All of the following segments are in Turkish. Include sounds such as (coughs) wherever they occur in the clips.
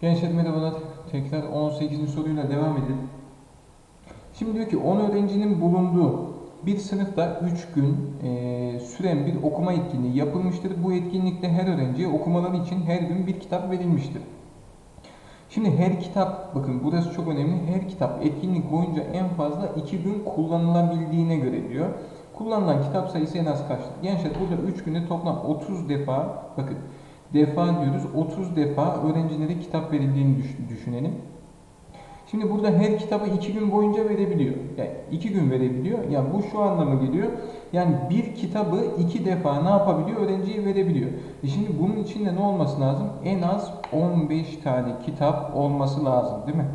Gençler merhabalar. Tekrar 18. soruyla devam edelim. Şimdi diyor ki 10 öğrencinin bulunduğu bir sınıfta 3 gün e, süren bir okuma etkinliği yapılmıştır. Bu etkinlikte her öğrenciye okumaları için her gün bir kitap verilmiştir. Şimdi her kitap, bakın burası çok önemli. Her kitap etkinlik boyunca en fazla 2 gün kullanılabildiğine göre diyor. Kullanılan kitap sayısı en az kaçtır? Gençler burada 3 günde toplam 30 defa, bakın defa diyoruz 30 defa öğrencilere kitap verildiğini düş- düşünelim. Şimdi burada her kitabı 2 gün boyunca verebiliyor. Yani 2 gün verebiliyor. Yani bu şu anlama geliyor. Yani bir kitabı 2 defa ne yapabiliyor? Öğrenciye verebiliyor. E şimdi bunun içinde ne olması lazım? En az 15 tane kitap olması lazım değil mi?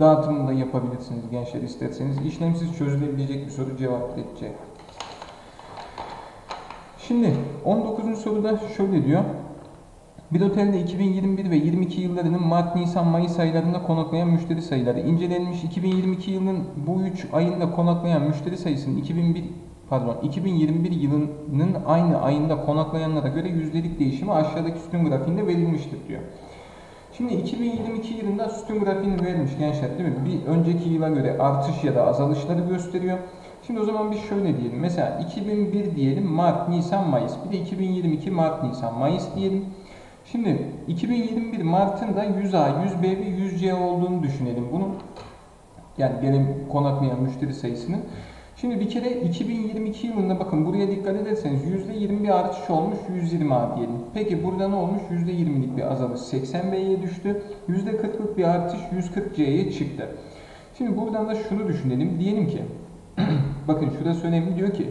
Dağıtımını da yapabilirsiniz gençler isterseniz. İşlemsiz çözülebilecek bir soru cevap verecek. Şimdi 19. soruda şöyle diyor. Bir otelde 2021 ve 22 yıllarının Mart, Nisan, Mayıs aylarında konaklayan müşteri sayıları incelenmiş. 2022 yılının bu 3 ayında konaklayan müşteri sayısının 2001 pardon 2021 yılının aynı ayında konaklayanlara göre yüzdelik değişimi aşağıdaki sütun grafiğinde verilmiştir diyor. Şimdi 2022 yılında sütun grafiğini vermiş gençler değil mi? Bir önceki yıla göre artış ya da azalışları gösteriyor. Şimdi o zaman biz şöyle diyelim. Mesela 2001 diyelim Mart, Nisan, Mayıs. Bir de 2022 Mart, Nisan, Mayıs diyelim. Şimdi 2021 Mart'ın da 100A, 100B ve 100C olduğunu düşünelim. Bunun yani benim konaklayan müşteri sayısının. Şimdi bir kere 2022 yılında bakın buraya dikkat ederseniz %20 bir artış olmuş 120A diyelim. Peki burada ne olmuş? %20'lik bir azalış 80B'ye düştü. %40'lık bir artış 140C'ye çıktı. Şimdi buradan da şunu düşünelim. Diyelim ki (clears throat) bakın şurası önemli diyor ki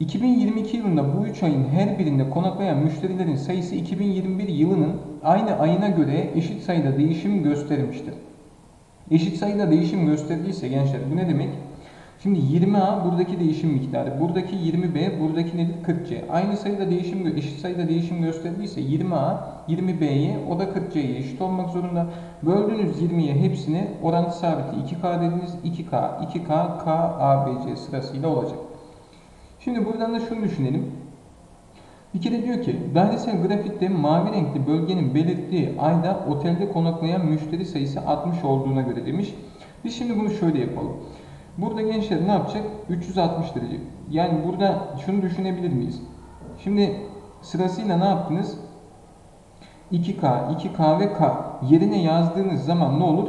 2022 yılında bu 3 ayın her birinde konaklayan müşterilerin sayısı 2021 yılının aynı ayına göre eşit sayıda değişim göstermiştir. Eşit sayıda değişim gösterdiyse gençler bu ne demek? Şimdi 20A buradaki değişim miktarı, buradaki 20B, buradaki nedir? 40C. Aynı sayıda değişim, eşit sayıda değişim gösterdiyse 20A, 20B'ye, o da 40C'ye eşit olmak zorunda. Böldüğünüz 20'ye hepsini orantı sabiti 2K dediniz, 2K, 2K, K, A, B, C sırasıyla olacak. Şimdi buradan da şunu düşünelim. Bir kere diyor ki dairesel grafikte mavi renkli bölgenin belirttiği ayda otelde konaklayan müşteri sayısı 60 olduğuna göre demiş. Biz şimdi bunu şöyle yapalım. Burada gençler ne yapacak? 360 derece. Yani burada şunu düşünebilir miyiz? Şimdi sırasıyla ne yaptınız? 2K, 2K ve K yerine yazdığınız zaman ne olur?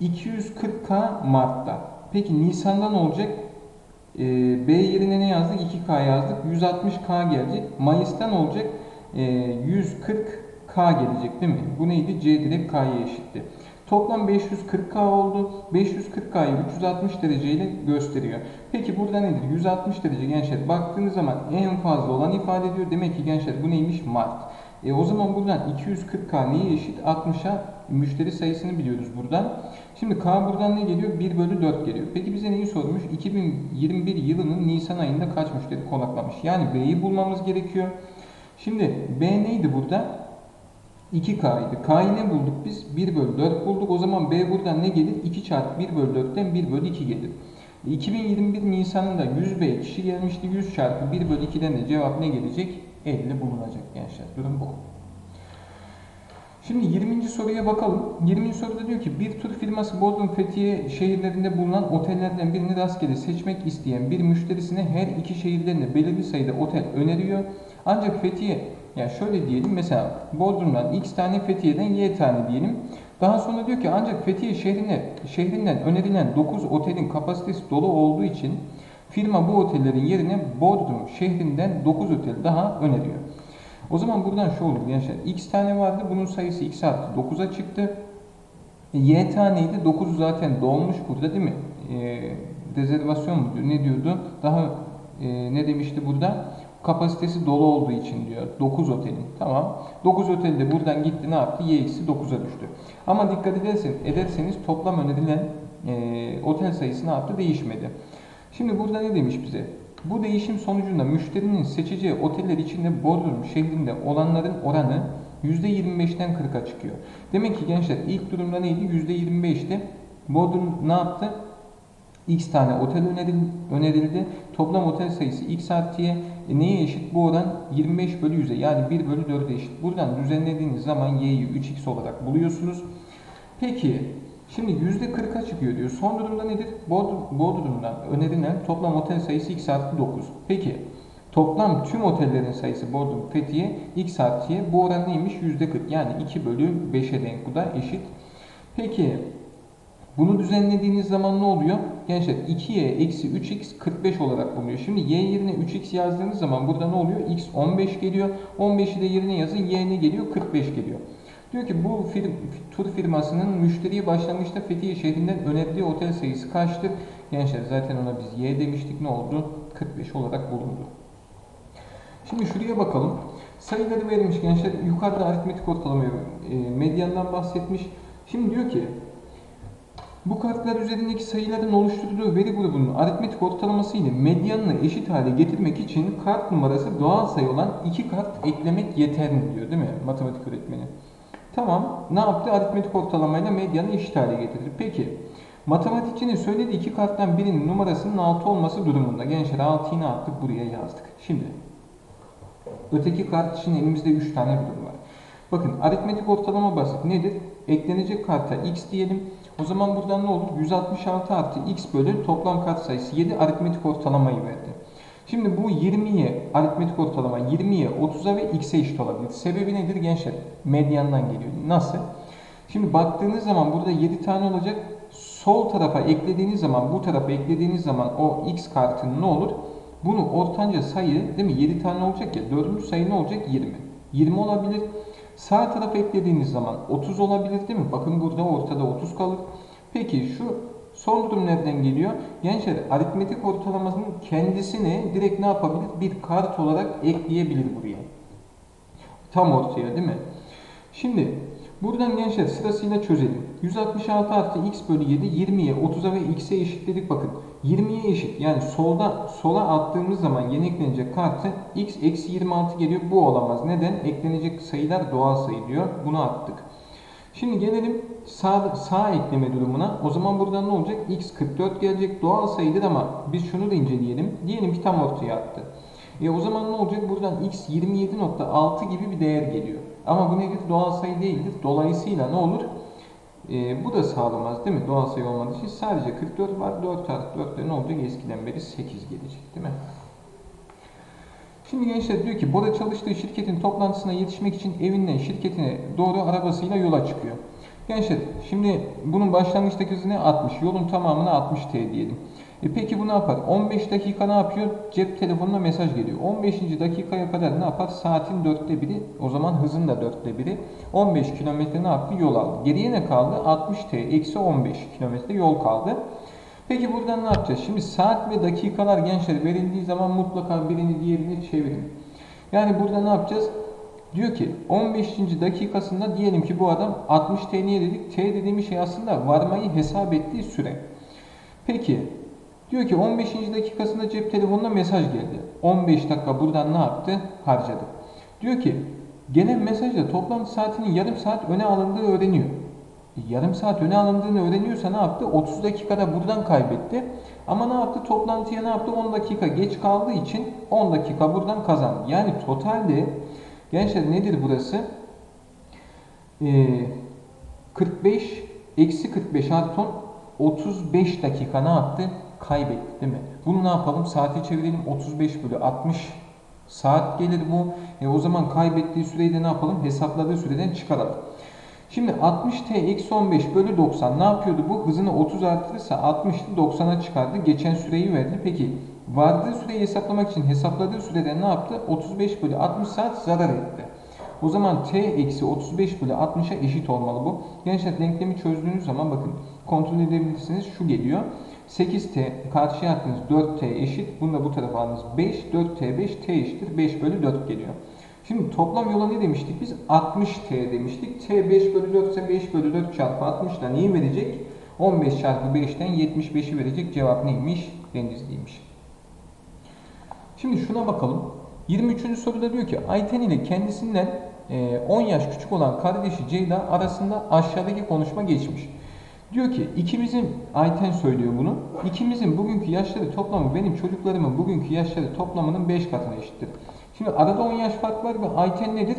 240K Mart'ta. Peki Nisan'da ne olacak? Ee, B yerine ne yazdık? 2K yazdık. 160K gelecek. Mayıs'ta ne olacak? Ee, 140K gelecek değil mi? Bu neydi? C direkt K'ya eşitti. Toplam 540K oldu. 540K'yı 360 dereceyle gösteriyor. Peki burada nedir? 160 derece gençler. Baktığınız zaman en fazla olan ifade ediyor. Demek ki gençler bu neymiş? Mart. E o zaman buradan 240K neye eşit? 60'a müşteri sayısını biliyoruz buradan. Şimdi K buradan ne geliyor? 1 bölü 4 geliyor. Peki bize neyi sormuş? 2021 yılının Nisan ayında kaç müşteri konaklamış? Yani B'yi bulmamız gerekiyor. Şimdi B neydi burada? 2K idi. K'yı ne bulduk biz? 1 bölü 4 bulduk. O zaman B buradan ne gelir? 2 çarpı 1 bölü 4'ten 1 bölü 2 gelir. 2021 Nisan'ında 100 B kişi gelmişti. 100 çarpı 1 bölü 2'den de cevap ne gelecek? 50 bulunacak gençler. Durum bu. Şimdi 20. soruya bakalım. 20. soruda diyor ki bir tur firması Bodrum Fethiye şehirlerinde bulunan otellerden birini rastgele seçmek isteyen bir müşterisine her iki şehirlerinde belirli sayıda otel öneriyor. Ancak Fethiye yani şöyle diyelim mesela Bodrum'dan X tane Fethiye'den Y tane diyelim. Daha sonra diyor ki ancak Fethiye şehrine, şehrinden önerilen 9 otelin kapasitesi dolu olduğu için firma bu otellerin yerine Bodrum şehrinden 9 otel daha öneriyor. O zaman buradan şu olur gençler. X tane vardı. Bunun sayısı X artı 9'a çıktı. Y taneydi. 9 zaten dolmuş burada değil mi? E, rezervasyon mu? Ne diyordu? Daha e, ne demişti burada? Kapasitesi dolu olduğu için diyor. 9 otelin. Tamam. 9 otel de buradan gitti ne yaptı? Y eksi 9'a düştü. Ama dikkat ederseniz, ederseniz toplam önerilen e, otel sayısı ne yaptı? Değişmedi. Şimdi burada ne demiş bize? Bu değişim sonucunda müşterinin seçeceği oteller içinde Bodrum şehrinde olanların oranı %25'ten 40'a çıkıyor. Demek ki gençler ilk durumda neydi? %25'ti. Bodrum ne yaptı? X tane otel önerildi. Toplam otel sayısı X artı Y. E, neye eşit? Bu oran 25 bölü 100'e yani 1 bölü 4'e eşit. Buradan düzenlediğiniz zaman y'yi 3x olarak buluyorsunuz. Peki şimdi %40'a çıkıyor diyor. Son durumda nedir? Bodrum'dan önerilen toplam otel sayısı x artı 9. Peki toplam tüm otellerin sayısı Bodrum, Fethiye, x artı y. Bu oran neymiş? %40 yani 2 bölü 5'e denk bu da eşit. Peki bunu düzenlediğiniz zaman ne oluyor? Gençler 2y eksi 3x 45 olarak bulunuyor. Şimdi y yerine 3x yazdığınız zaman burada ne oluyor? x 15 geliyor. 15'i de yerine yazın. y ne geliyor? 45 geliyor. Diyor ki bu firm, tur firmasının müşteriye başlangıçta Fethiye şehrinden önerdiği otel sayısı kaçtır? Gençler zaten ona biz y demiştik. Ne oldu? 45 olarak bulundu. Şimdi şuraya bakalım. Sayıları verilmiş gençler. Yukarıda aritmetik ortalamayı e, medyandan bahsetmiş. Şimdi diyor ki bu kartlar üzerindeki sayıların oluşturduğu veri grubunun aritmetik ortalaması ile medyanını eşit hale getirmek için kart numarası doğal sayı olan iki kart eklemek yeterli diyor değil mi matematik öğretmeni? Tamam ne yaptı? Aritmetik ortalamayla medyanı eşit hale getirdi. Peki matematikçinin söylediği iki karttan birinin numarasının 6 olması durumunda. Gençler 6'yı ne yaptık? Buraya yazdık. Şimdi öteki kart için elimizde 3 tane durum var. Bakın aritmetik ortalama basit. Nedir? Eklenecek karta x diyelim. O zaman buradan ne olur? 166 artı x bölü toplam kat sayısı 7 aritmetik ortalamayı verdi. Şimdi bu 20'ye aritmetik ortalama 20'ye 30'a ve x'e eşit olabilir. Sebebi nedir gençler? Medyandan geliyor. Nasıl? Şimdi baktığınız zaman burada 7 tane olacak. Sol tarafa eklediğiniz zaman bu tarafa eklediğiniz zaman o x kartının ne olur? Bunu ortanca sayı değil mi? 7 tane olacak ya. Dördüncü sayı ne olacak? 20. 20 olabilir. Sağ tarafa eklediğiniz zaman 30 olabilir değil mi? Bakın burada ortada 30 kalır. Peki şu son durum nereden geliyor? Gençler aritmetik ortalamasının kendisini direkt ne yapabilir? Bir kart olarak ekleyebilir buraya. Tam ortaya değil mi? Şimdi buradan gençler sırasıyla çözelim. 166 artı x bölü 7 20'ye 30'a ve x'e eşitledik bakın. 20'ye eşit yani solda sola attığımız zaman yeni eklenecek kartı x eksi 26 geliyor. Bu olamaz. Neden? Eklenecek sayılar doğal sayı diyor. Bunu attık. Şimdi gelelim sağ, sağ ekleme durumuna. O zaman buradan ne olacak? x 44 gelecek. Doğal sayıdır ama biz şunu da inceleyelim. Diyelim ki tam ortaya attı. E o zaman ne olacak? Buradan x 27.6 gibi bir değer geliyor. Ama bu nedir? Doğal sayı değildir. Dolayısıyla ne olur? E, bu da sağlamaz değil mi? Doğal sayı olmadığı için sadece 44 var. 4 artı 4 de ne olacak? Eskiden beri 8 gelecek değil mi? Şimdi gençler diyor ki Bora çalıştığı şirketin toplantısına yetişmek için evinden şirketine doğru arabasıyla yola çıkıyor. Gençler şimdi bunun başlangıçtaki hızı ne? 60. Yolun tamamına 60 T diyelim. E peki bu ne yapar? 15 dakika ne yapıyor? Cep telefonuna mesaj geliyor. 15. dakikaya kadar ne yapar? Saatin dörtte biri. O zaman hızın da dörtte biri. 15 kilometre ne yaptı? Yol aldı. Geriye ne kaldı? 60 T eksi 15 kilometre yol kaldı. Peki buradan ne yapacağız? Şimdi saat ve dakikalar gençler verildiği zaman mutlaka birini diğerini çevirin. Yani burada ne yapacağız? Diyor ki 15. dakikasında diyelim ki bu adam 60 T niye dedik? T dediğimiz şey aslında varmayı hesap ettiği süre. Peki diyor ki 15. dakikasında cep telefonuna mesaj geldi. 15 dakika buradan ne yaptı? Harcadı. Diyor ki gelen mesajda toplantı saatinin yarım saat öne alındığı öğreniyor yarım saat öne alındığını öğreniyorsa ne yaptı? 30 dakikada buradan kaybetti. Ama ne yaptı? Toplantıya ne yaptı? 10 dakika geç kaldığı için 10 dakika buradan kazandı. Yani totalde gençler nedir burası? Ee, 45 eksi 45 artı 10 35 dakika ne yaptı? Kaybetti değil mi? Bunu ne yapalım? Saati çevirelim. 35 bölü 60 saat gelir bu. E o zaman kaybettiği süreyi de ne yapalım? Hesapladığı süreden çıkaralım. Şimdi 60t eksi 15 bölü 90 ne yapıyordu bu? Hızını 30 artırırsa 60'tı 90'a çıkardı. Geçen süreyi verdi. Peki vardığı süreyi hesaplamak için hesapladığı sürede ne yaptı? 35 bölü 60 saat zarar etti. O zaman t eksi 35 bölü 60'a eşit olmalı bu. Gençler denklemi çözdüğünüz zaman bakın kontrol edebilirsiniz. Şu geliyor. 8t karşıya attığınız 4t eşit. Bunu da bu tarafa aldınız 5. 4t 5 t eşittir. 5 bölü 4 geliyor. Şimdi toplam yola ne demiştik biz? 60T demiştik. T 5 bölü 4 ise 5 bölü 4 çarpı 60 da neyi verecek? 15 çarpı 5'ten 75'i verecek. Cevap neymiş? Denizliymiş. Şimdi şuna bakalım. 23. soruda diyor ki Ayten ile kendisinden 10 e, yaş küçük olan kardeşi Ceyda arasında aşağıdaki konuşma geçmiş. Diyor ki ikimizin Ayten söylüyor bunu. İkimizin bugünkü yaşları toplamı benim çocuklarımın bugünkü yaşları toplamının 5 katına eşittir. Şimdi arada 10 yaş fark var ve Ayten nedir?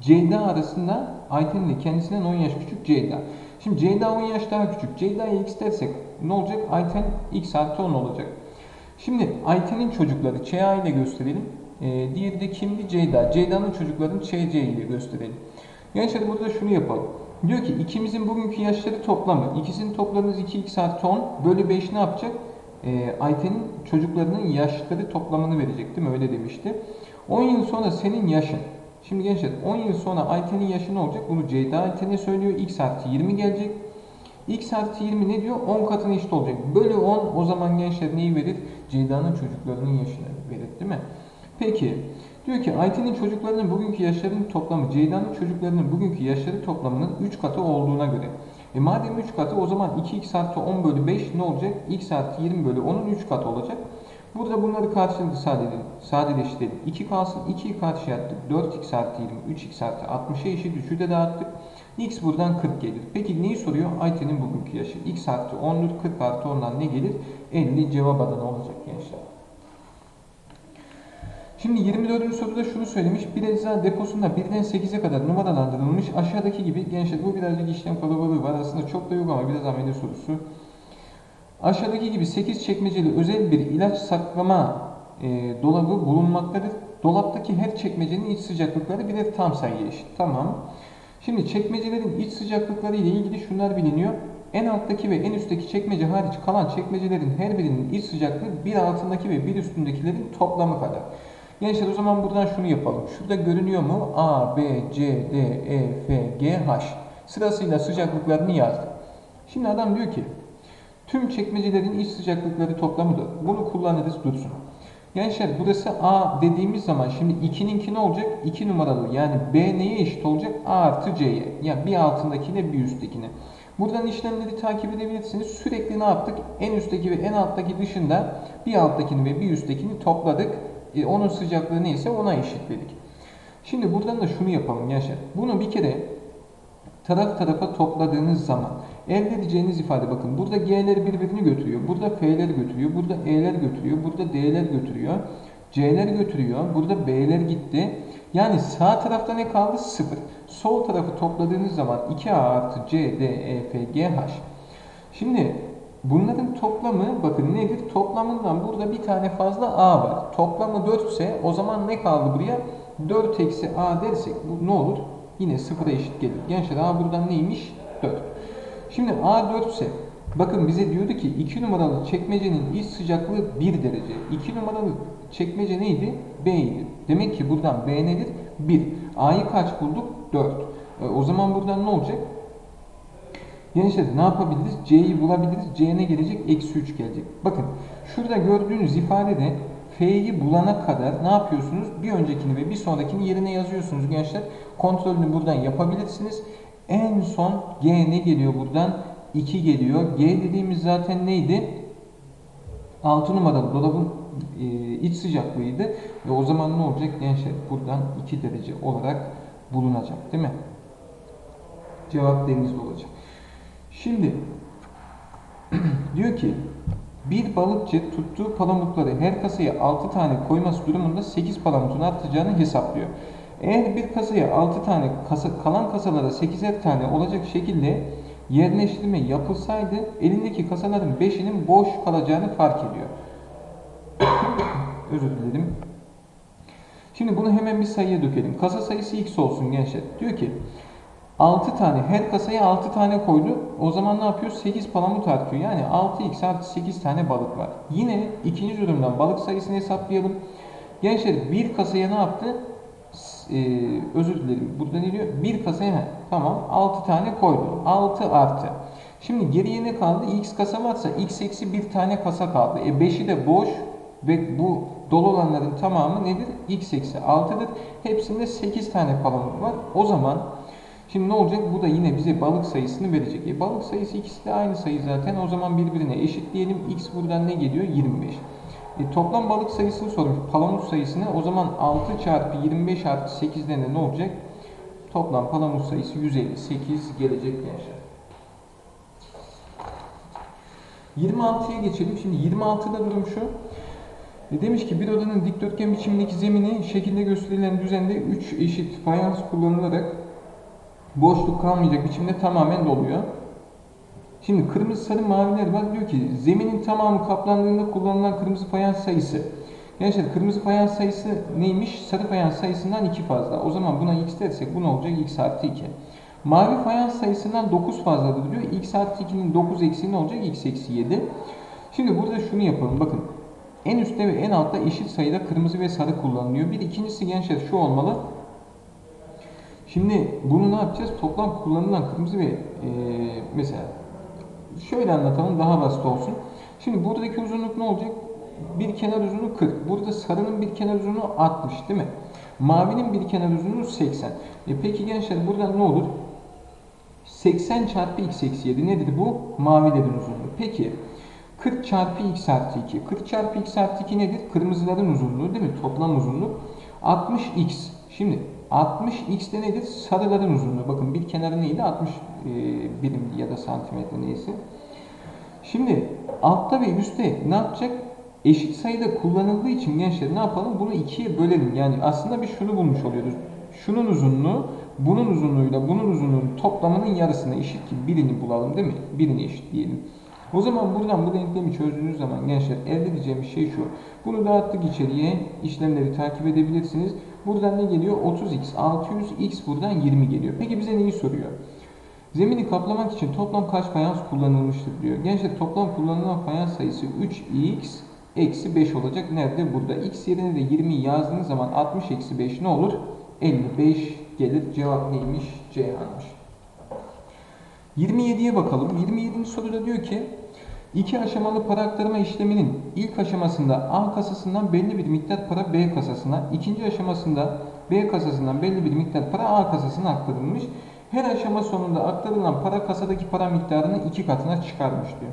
Ceyda arasında Ayten ile kendisinden 10 yaş küçük Ceyda. Şimdi Ceyda 10 yaş daha küçük. Ceyda'ya x dersek ne olacak? Ayten x artı 10 olacak. Şimdi Ayten'in çocukları ÇA ile gösterelim. Ee, diğeri de kimdi? Ceyda. Ceyda'nın çocuklarını ÇC ile gösterelim. Gençler burada şunu yapalım. Diyor ki ikimizin bugünkü yaşları toplamı. İkisinin toplamınız 2x artı 10 bölü 5 ne yapacak? Ee, Ayten'in çocuklarının yaşları toplamını verecek değil mi? Öyle demişti. 10 yıl sonra senin yaşın. Şimdi gençler 10 yıl sonra Ayten'in yaşı ne olacak? Bunu Ceyda Ayten'e söylüyor. X artı 20 gelecek. X artı 20 ne diyor? 10 katına eşit olacak. Bölü 10 o zaman gençler neyi verir? Ceyda'nın çocuklarının yaşını verir değil mi? Peki diyor ki Ayten'in çocuklarının bugünkü yaşlarının toplamı Ceyda'nın çocuklarının bugünkü yaşları toplamının 3 katı olduğuna göre. E madem 3 katı o zaman 2x artı 10 bölü 5 ne olacak? x artı 20 bölü 10'un 3 katı olacak. Burada bunları karşılıklı sadeleştirelim. sadeleştirelim. 2 kalsın 2'yi karşıya attık. 4x artı 20, 3x artı 60'a eşit 3'ü de dağıttık. X buradan 40 gelir. Peki neyi soruyor? Ayten'in bugünkü yaşı. X artı 10'dur. 40 artı 10'dan ne gelir? 50 cevap adana olacak gençler. Şimdi 24. soruda şunu söylemiş. Bir eczane deposunda 1'den 8'e kadar numaralandırılmış. Aşağıdaki gibi gençler bu birazcık işlem kalabalığı var. Aslında çok da yok ama biraz ameli sorusu. Aşağıdaki gibi 8 çekmeceli özel bir ilaç saklama e, dolabı bulunmaktadır. Dolaptaki her çekmecenin iç sıcaklıkları birer tam sayıya eşit. Tamam. Şimdi çekmecelerin iç sıcaklıkları ile ilgili şunlar biliniyor. En alttaki ve en üstteki çekmece hariç kalan çekmecelerin her birinin iç sıcaklığı bir altındaki ve bir üstündekilerin toplamı kadar. Gençler o zaman buradan şunu yapalım. Şurada görünüyor mu? A, B, C, D, E, F, G, H. Sırasıyla sıcaklıklarını yazdık. Şimdi adam diyor ki tüm çekmecelerin iç sıcaklıkları toplamıdır. Bunu kullanırız dursun. Gençler burası A dediğimiz zaman şimdi 2'ninki ne olacak? 2 numaralı yani B neye eşit olacak? A artı C'ye. Yani bir altındakine bir üsttekine. Buradan işlemleri takip edebilirsiniz. Sürekli ne yaptık? En üstteki ve en alttaki dışında bir alttakini ve bir üsttekini topladık. E, onun sıcaklığı neyse ona eşitledik. Şimdi buradan da şunu yapalım gençler. Bunu bir kere taraf tarafa topladığınız zaman elde edeceğiniz ifade bakın. Burada G'ler birbirini götürüyor. Burada F'ler götürüyor. Burada E'ler götürüyor. Burada D'ler götürüyor. C'ler götürüyor. Burada B'ler gitti. Yani sağ tarafta ne kaldı? 0. Sol tarafı topladığınız zaman 2A artı C, D, E, F, G, H. Şimdi bunların toplamı bakın nedir? Toplamından burada bir tane fazla A var. Toplamı 4 ise o zaman ne kaldı buraya? 4 eksi A dersek bu ne olur? Yine 0'a eşit gelir. Gençler A buradan neymiş? 4. Şimdi A 4 ise bakın bize diyordu ki 2 numaralı çekmecenin iç sıcaklığı 1 derece. 2 numaralı çekmece neydi? B idi. Demek ki buradan B nedir? 1. A'yı kaç bulduk? 4. E, o zaman buradan ne olacak? Gençler ne yapabiliriz? C'yi bulabiliriz. C ne gelecek? Eksi 3 gelecek. Bakın şurada gördüğünüz ifadede F'yi bulana kadar ne yapıyorsunuz? Bir öncekini ve bir sonrakini yerine yazıyorsunuz gençler. Kontrolünü buradan yapabilirsiniz. En son G ne geliyor buradan? 2 geliyor. G dediğimiz zaten neydi? 6 numaralı dolabın e, iç sıcaklığıydı. Ve o zaman ne olacak gençler? Buradan 2 derece olarak bulunacak değil mi? Cevap denizli olacak. Şimdi (clears throat) diyor ki bir balıkçı tuttuğu palamutları her kasaya 6 tane koyması durumunda 8 palamutun artacağını hesaplıyor. Eğer bir kasaya 6 tane kasa, kalan kasalara 8'er tane olacak şekilde yerleştirme yapılsaydı elindeki kasaların 5'inin boş kalacağını fark ediyor. (coughs) Özür dilerim. Şimdi bunu hemen bir sayıya dökelim. Kasa sayısı x olsun gençler. Diyor ki 6 tane her kasaya 6 tane koydu. O zaman ne yapıyor? 8 palamut artıyor. Yani 6x artı 8 tane balık var. Yine ikinci durumdan balık sayısını hesaplayalım. Gençler bir kasaya ne yaptı? Ee, özür dilerim. Burada ne diyor? Bir kasaya tamam 6 tane koydu. 6 artı. Şimdi geriye ne kaldı? X kasa varsa x eksi bir tane kasa kaldı. E 5'i de boş ve bu dolu olanların tamamı nedir? x eksi 6'dır. Hepsinde 8 tane palamut var. O zaman Şimdi ne olacak? Bu da yine bize balık sayısını verecek. E, balık sayısı ikisi de aynı sayı zaten. O zaman birbirine eşitleyelim. X buradan ne geliyor? 25. E, toplam balık sayısını sormuş. Palamut sayısını. O zaman 6 çarpı 25 artı 8'den de ne olacak? Toplam palamut sayısı 158 gelecek gençler. 26'ya geçelim. Şimdi 26'da durum şu. E, demiş ki bir odanın dikdörtgen biçimindeki zemini şekilde gösterilen düzende 3 eşit fayans kullanılarak boşluk kalmayacak biçimde tamamen doluyor. Şimdi kırmızı sarı maviler var. Diyor ki zeminin tamamı kaplandığında kullanılan kırmızı fayans sayısı. Gençler kırmızı fayans sayısı neymiş? Sarı fayans sayısından 2 fazla. O zaman buna x dersek bu ne olacak? x artı 2. Mavi fayans sayısından 9 fazladır diyor. x artı 2'nin 9 eksiği ne olacak? x eksi 7. Şimdi burada şunu yapalım. Bakın en üstte ve en altta eşit sayıda kırmızı ve sarı kullanılıyor. Bir ikincisi gençler şu olmalı. Şimdi bunu ne yapacağız? Toplam kullanılan kırmızı ve e, mesela şöyle anlatalım daha basit olsun. Şimdi buradaki uzunluk ne olacak? Bir kenar uzunluğu 40. Burada sarının bir kenar uzunluğu 60 değil mi? Mavinin bir kenar uzunluğu 80. E peki gençler buradan ne olur? 80 çarpı x eksi 7 nedir bu? Mavilerin uzunluğu. Peki 40 çarpı x artı 2. 40 çarpı x artı 2 nedir? Kırmızıların uzunluğu değil mi? Toplam uzunluk. 60x. Şimdi 60x de nedir? Sarıların uzunluğu. Bakın bir kenarı neydi? 60 e, birim ya da santimetre neyse. Şimdi altta ve üstte ne yapacak? Eşit sayıda kullanıldığı için gençler ne yapalım? Bunu ikiye bölelim. Yani aslında biz şunu bulmuş oluyoruz. Şunun uzunluğu bunun uzunluğuyla bunun uzunluğunun toplamının yarısına eşit ki birini bulalım değil mi? Birini eşit diyelim. O zaman buradan bu denklemi çözdüğünüz zaman gençler elde edeceğimiz şey şu. Bunu dağıttık içeriye. işlemleri takip edebilirsiniz. Buradan ne geliyor? 30x, 600x buradan 20 geliyor. Peki bize neyi soruyor? Zemini kaplamak için toplam kaç fayans kullanılmıştır diyor. Gençler toplam kullanılan fayans sayısı 3x eksi 5 olacak. Nerede? Burada. x yerine de 20 yazdığınız zaman 60 eksi 5 ne olur? 55 gelir. Cevap neymiş? Ceyhan'mış. 27'ye bakalım. 27. soruda diyor ki iki aşamalı para aktarma işleminin ilk aşamasında A kasasından belli bir miktar para B kasasına, ikinci aşamasında B kasasından belli bir miktar para A kasasına aktarılmış. Her aşama sonunda aktarılan para kasadaki para miktarını iki katına çıkarmış diyor.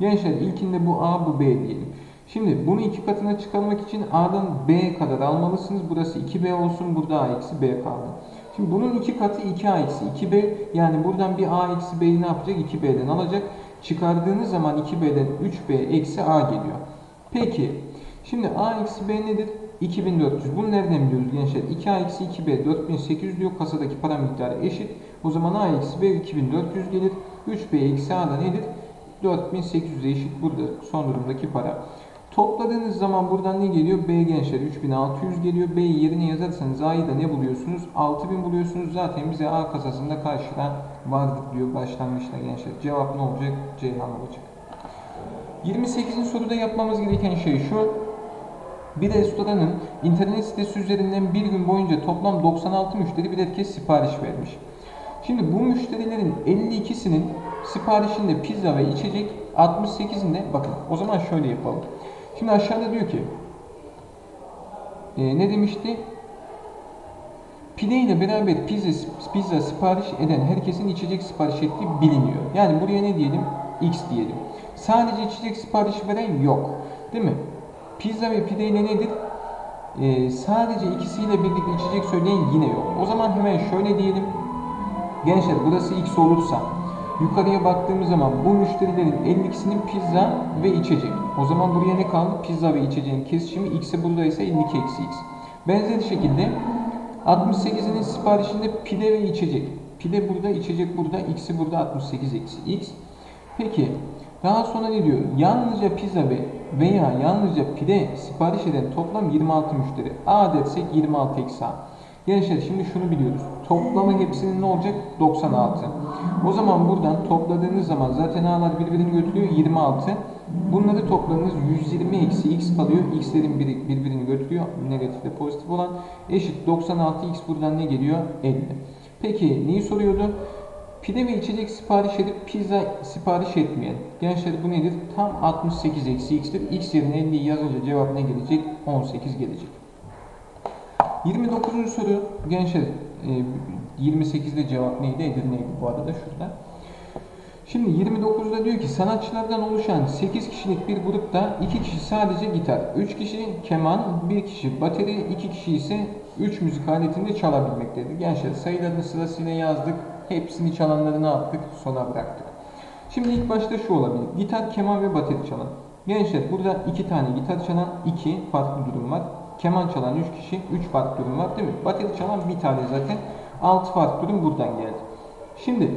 Gençler ilkinde bu A bu B diyelim. Şimdi bunu iki katına çıkarmak için A'dan B kadar almalısınız. Burası 2B olsun. Burada A eksi B kaldı. Şimdi bunun iki katı 2A eksi 2B. Yani buradan bir A eksi B'yi ne yapacak? 2B'den alacak. Çıkardığınız zaman 2B'den 3B eksi A geliyor. Peki. Şimdi A eksi B nedir? 2400. Bunu nereden biliyoruz gençler? 2A eksi 2B 4800 diyor. Kasadaki para miktarı eşit. O zaman A eksi B 2400 gelir. 3B eksi A da nedir? 4800 eşit burada son durumdaki para. Topladığınız zaman buradan ne geliyor? B gençler 3600 geliyor. B'yi yerine yazarsanız A'yı da ne buluyorsunuz? 6000 buluyorsunuz. Zaten bize A kasasında karşıdan vardır diyor başlangıçta gençler. Cevap ne olacak? Ceyhan olacak. 28. soruda yapmamız gereken şey şu. Bir restoranın internet sitesi üzerinden bir gün boyunca toplam 96 müşteri bir kez sipariş vermiş. Şimdi bu müşterilerin 52'sinin siparişinde pizza ve içecek 68'inde bakın o zaman şöyle yapalım. Şimdi aşağıda diyor ki e, ne demişti? Pide ile beraber pizza, pizza sipariş eden herkesin içecek sipariş ettiği biliniyor. Yani buraya ne diyelim? X diyelim. Sadece içecek sipariş veren yok. Değil mi? Pizza ve pide ile nedir? Ee, sadece ikisiyle birlikte içecek söyleyen yine yok. O zaman hemen şöyle diyelim. Gençler burası X olursa yukarıya baktığımız zaman bu müşterilerin 52'sinin pizza ve içecek. O zaman buraya ne kaldı? Pizza ve içeceğin kesişimi X'e buradaysa 52 eksi X. Benzer şekilde 68'inin siparişinde pide ve içecek. Pide burada, içecek burada, X'i burada 68 eksi X. Peki daha sonra ne diyor? Yalnızca pizza ve veya yalnızca pide sipariş eden toplam 26 müşteri. A dersek 26 eksi A. Gençler şimdi şunu biliyoruz. Toplamı hepsinin ne olacak? 96. O zaman buradan topladığınız zaman zaten A'lar birbirini götürüyor 26. Bunları topladığınız 120 eksi x kalıyor. X'lerin biri birbirini götürüyor. Negatifle pozitif olan. Eşit 96 x buradan ne geliyor? 50. Peki neyi soruyordu? Pide ve içecek sipariş edip pizza sipariş etmeyen. Gençler bu nedir? Tam 68 eksi x'tir. X yerine 50'yi yazınca cevap ne gelecek? 18 gelecek. 29. soru gençler 28'de cevap neydi? Edirne'ydi bu arada şurada. Şimdi 29'da diyor ki sanatçılardan oluşan 8 kişilik bir grupta 2 kişi sadece gitar, 3 kişi keman, 1 kişi bateri, 2 kişi ise 3 müzik aletinde çalabilmektedir. Gençler sayılarını sırasıyla yazdık. Hepsini çalanları ne yaptık? Sona bıraktık. Şimdi ilk başta şu olabilir. Gitar, keman ve bateri çalan. Gençler burada iki tane gitar çalan iki farklı durum var. Keman çalan üç kişi üç farklı durum var değil mi? Bateri çalan bir tane zaten altı farklı durum buradan geldi. Şimdi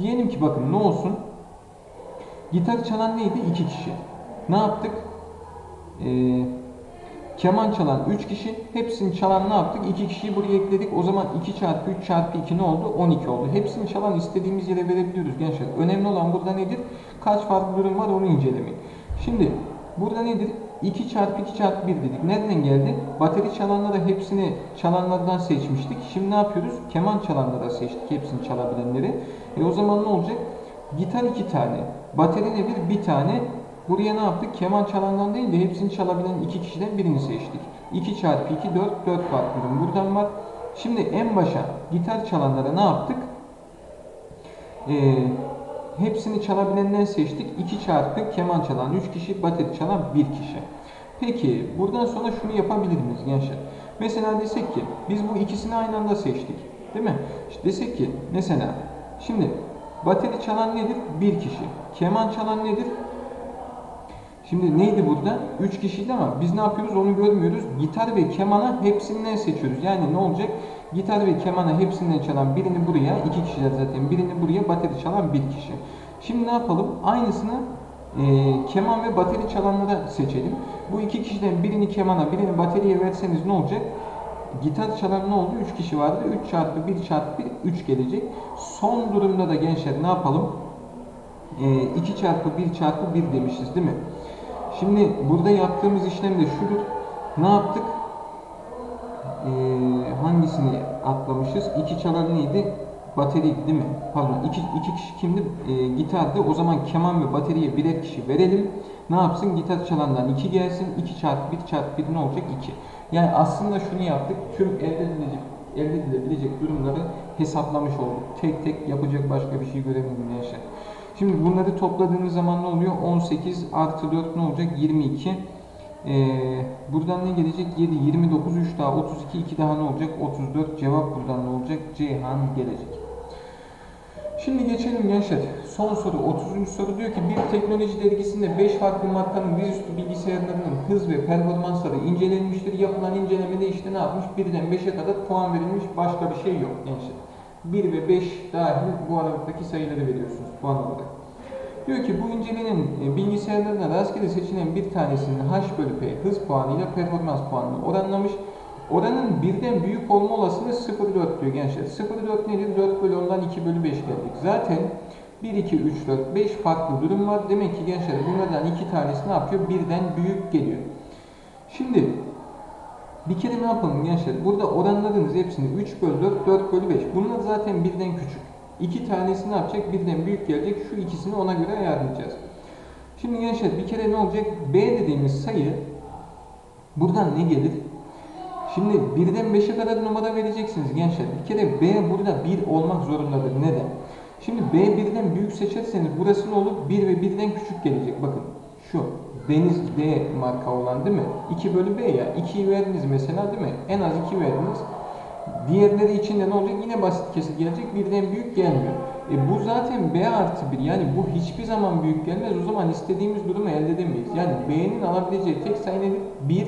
diyelim ki bakın ne olsun? Gitar çalan neydi? İki kişi. Ne yaptık? Ee, keman çalan 3 kişi. Hepsini çalan ne yaptık? 2 kişiyi buraya ekledik. O zaman 2 çarpı 3 çarpı 2 ne oldu? 12 oldu. Hepsini çalan istediğimiz yere verebiliyoruz gençler. Önemli olan burada nedir? Kaç farklı durum var onu incelemek. Şimdi burada nedir? 2 çarpı 2 çarpı 1 dedik. Nereden geldi? Bateri çalanlara hepsini çalanlardan seçmiştik. Şimdi ne yapıyoruz? Keman çalanlara seçtik. Hepsini çalabilenleri. E o zaman ne olacak? Gitar 2 tane. Bateri nedir? Bir tane. Buraya ne yaptık? Keman çalandan değil de hepsini çalabilen iki kişiden birini seçtik. 2 çarpı 2 4 4 farklı durum buradan var. Şimdi en başa gitar çalanlara ne yaptık? Ee, hepsini çalabilenden seçtik. 2 çarpı keman çalan 3 kişi, bateri çalan 1 kişi. Peki buradan sonra şunu yapabilir miyiz gençler? Mesela desek ki biz bu ikisini aynı anda seçtik. Değil mi? İşte desek ki mesela şimdi bateri çalan nedir? 1 kişi. Keman çalan nedir? Şimdi neydi burada? 3 kişiydi ama biz ne yapıyoruz onu görmüyoruz. Gitar ve kemana hepsinden seçiyoruz. Yani ne olacak? Gitar ve kemana hepsinden çalan birini buraya, iki kişiler zaten birini buraya, bateri çalan bir kişi. Şimdi ne yapalım? Aynısını e, keman ve bateri çalanlara seçelim. Bu iki kişiden birini kemana, birini bateriye verseniz ne olacak? Gitar çalan ne oldu? 3 kişi vardı. 3 çarpı 1 çarpı 1, 3 gelecek. Son durumda da gençler ne yapalım? E, 2 çarpı 1 çarpı 1 demişiz değil mi? Şimdi burada yaptığımız işlem de şudur. Ne yaptık? Ee, hangisini atlamışız? İki çalan neydi? Bateriydi değil mi? Pardon iki, iki kişi kimdi? Ee, gitardı. O zaman keman ve bateriye birer kişi verelim. Ne yapsın? Gitar çalandan 2 gelsin. 2 çarpı 1 çarpı 1 ne olacak? 2. Yani aslında şunu yaptık. Tüm elde edilecek, elde edilebilecek durumları hesaplamış olduk. Tek tek yapacak başka bir şey göremedim gençler. Şimdi bunları topladığınız zaman ne oluyor? 18 artı 4 ne olacak? 22. Ee, buradan ne gelecek? 7, 29, 3 daha 32, 2 daha ne olacak? 34. Cevap buradan ne olacak? Ceyhan gelecek. Şimdi geçelim gençler. Son soru 30. soru diyor ki bir teknoloji dergisinde 5 farklı markanın dizüstü bilgisayarlarının hız ve performansları incelenmiştir. Yapılan incelemede işte ne yapmış? Birden 5'e kadar puan verilmiş. Başka bir şey yok gençler. 1 ve 5 dahil bu aralıktaki sayıları veriyorsunuz puan olarak. Diyor ki bu incelenen e, bilgisayarlardan rastgele seçilen bir tanesinin H bölü P hız puanıyla performans puanını oranlamış. Oranın birden büyük olma olasılığı 0,4 diyor gençler. 0,4 nedir? 4 bölü 10'dan 2 bölü 5 geldik. Zaten 1, 2, 3, 4, 5 farklı durum var. Demek ki gençler bunlardan iki tanesi ne yapıyor? Birden büyük geliyor. Şimdi bir kere ne yapalım gençler? Burada oranladığınız hepsini 3 bölü 4, 4 bölü 5. Bunlar zaten birden küçük. İki tanesi ne yapacak? Birden büyük gelecek. Şu ikisini ona göre ayarlayacağız. Şimdi gençler bir kere ne olacak? B dediğimiz sayı buradan ne gelir? Şimdi birden 5'e kadar numara vereceksiniz gençler. Bir kere B burada 1 olmak zorundadır. Neden? Şimdi B birden büyük seçerseniz burası ne olur? 1 ve 1'den küçük gelecek. Bakın şu Deniz D marka olan değil mi? 2 bölü B ya. 2'yi verdiniz mesela değil mi? En az 2 verdiniz. Diğerleri için de ne olacak? Yine basit kesir gelecek. Birden büyük gelmiyor. E bu zaten B artı 1. Yani bu hiçbir zaman büyük gelmez. O zaman istediğimiz durumu elde edemeyiz. Yani B'nin alabileceği tek sayı nedir? 1.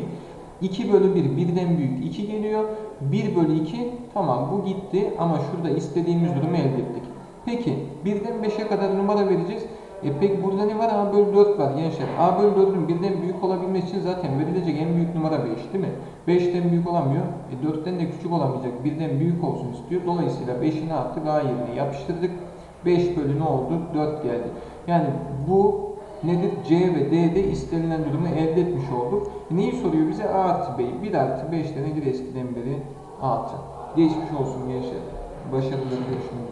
2 bölü 1 birden büyük 2 geliyor. 1 bölü 2 tamam bu gitti ama şurada istediğimiz durumu elde ettik. Peki birden 5'e kadar numara vereceğiz. E peki burada ne var? A bölü 4 var gençler. A bölü 4'ün birden büyük olabilmesi için zaten verilecek en büyük numara 5 değil mi? 5'ten büyük olamıyor. E 4'ten de küçük olamayacak. Birden büyük olsun istiyor. Dolayısıyla 5'i ne yaptık? A yerine yapıştırdık. 5 bölü ne oldu? 4 geldi. Yani bu nedir? C ve D'de istenilen durumu elde etmiş olduk. Neyi soruyor bize? A artı B'yi. 1 artı 5 nedir eskiden beri 6. Geçmiş olsun gençler. Başarılı görüşmek.